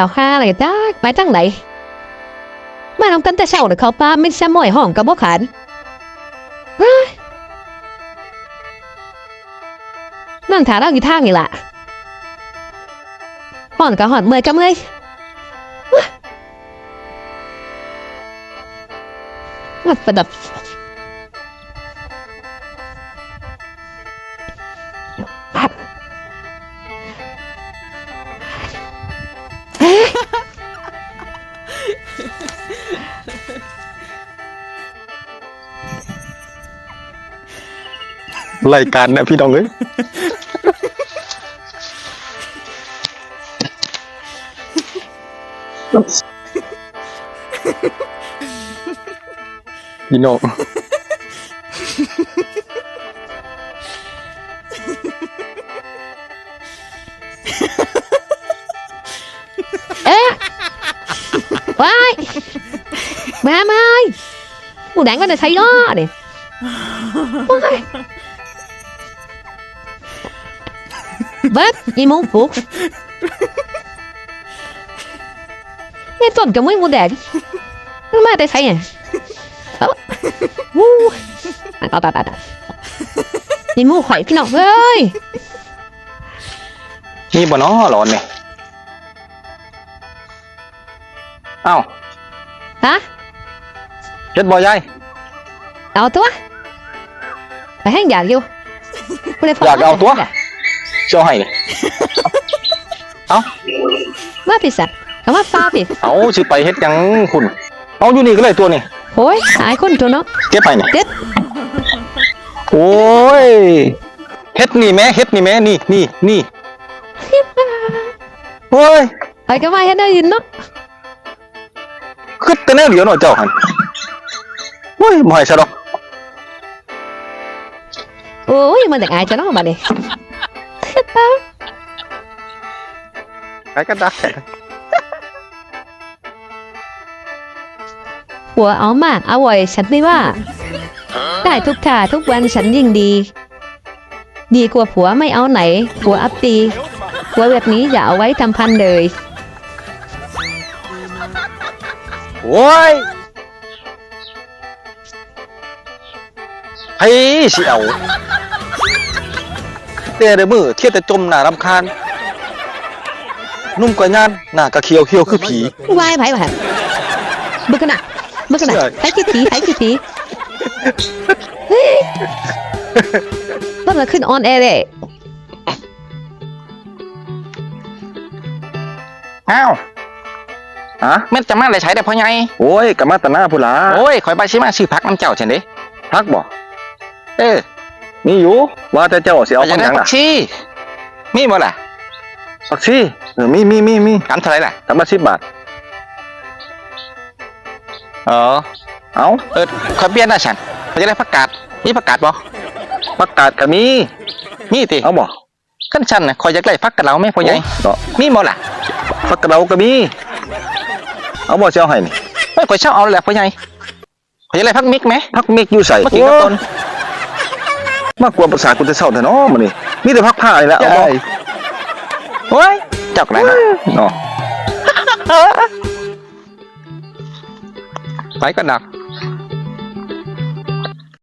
เอาห้าอะไรจ้าไปจังไหนมาทำกันแต่เช้าเดี๋ยเขาป้าไม่ใช่หมอยห้องกับบ่ขันนั่งถาเราอยู่ทางนี่ล่ะห่อนกับหอนเมื่อยกับเมื่อยว้าวัดประดับ รายการนะพี่น้องเอ้ยพี่น้องเอ๊ะว้ายมาไม่หมูแดงก็จะใช้ล้อเนี่ยว้าย เบิร์ดยีหมูปุกเนี่ยต้นกับมือหมูแดงมันมาแต่ใช้เนี่ยเอ้าวู้อะต่อต่อต่อต่อยีหมูข่อยพี่น้องเอ้ยนี่บ่เนาะหลอนเนี่ยเอ้าฮะเฮ็ดบ่ยายเอาตัวไปให้อยากอยู่บ่ได้ ฟังอยากเอาตัวเจ้าให้นี่มาผิดสัตว์คำว่าฟ้าผิดเอาสิไปเฮ็ดหยังคุณเอาอยู่นี่ก็เลยตัวนี่โอ้ยหายคนตัวเนาะเก็บไปนี่เด็ดโอ้ยเฮ็ดนี่แม่เฮ็ดนี่แม่นี่นี่นี่โอ้ยไปก็มาเฮ็ดได้ยินเนาะคือแต่แนวเดียวเนาะเจ้าหันโอ้ยบ่ให้ซะดอก โอ้ยมันจากอายจะเนาะบัดนี้ ไปกันได้หัวเอามากเอาไว้ฉันไม่ว่า ได้ทุกท่าทุกวันฉันยิ่งดี ดีกว่าผัวไม่เอาไหน ผัวอัปตีผัวแบบนี้อย่าเอาไว้ทำพันเลยโอ้ยไผสิเอา แต่เด้อมือเที่ยแต่จมหน้ารำคาญนุ่มกว่าย่านหน้าก็เขียวเขียวคือผีวายไผบ่ฮะบึกขนาดบึกขนาดเชื่อไผขี้ผีไผขี้ผีเฮ้ยต้นละขึ้นออนแอร์เลยอ้าวฮะแม่นจะมาเลยใช้ได้พ่อไงโอ้ยกะมาแตหน้าพุ่นล่ะโอ้ยคอยไปชิมาชื่อพักน้ำเจ้าเช่นเด้พักบ่เออ มีอยู่ ว่าแต่เจ้าสิเอาไปพัจะกหได้ยังผัล่ะกชีมีบ่ล่ะผักชีเออมีมีมีมีกันเท่าไหรล่ะกำละ10บาท อ๋อเอาเออคอยเปลี่ยนนะฉันเขาจะได้ผักกาดมีผักกาดบ่ผักกาดก็มี มีติเอาบ่ขั้นฉันน่ะคอยอยากได้ผักกะเหลาไหมพ่อใหญ่เนาะมีบ่ล่ะผักกะเราก็มี เอาบ่สิเอาให้นี่เฮ้ยคอยเช่าเอาเลยแหละพ่อใหญ่คอยอยากได้ผักมิกไหมผักเมกอยู่ใส่มากินกับต้น มากกว่าภาษากูจะเศร้าแต่เนาะมื้อนี้มีแต่ผักผ้านี่แหละเอาบ่โอ้ยเจ้าอะไรนะเนาะไปก็ดัก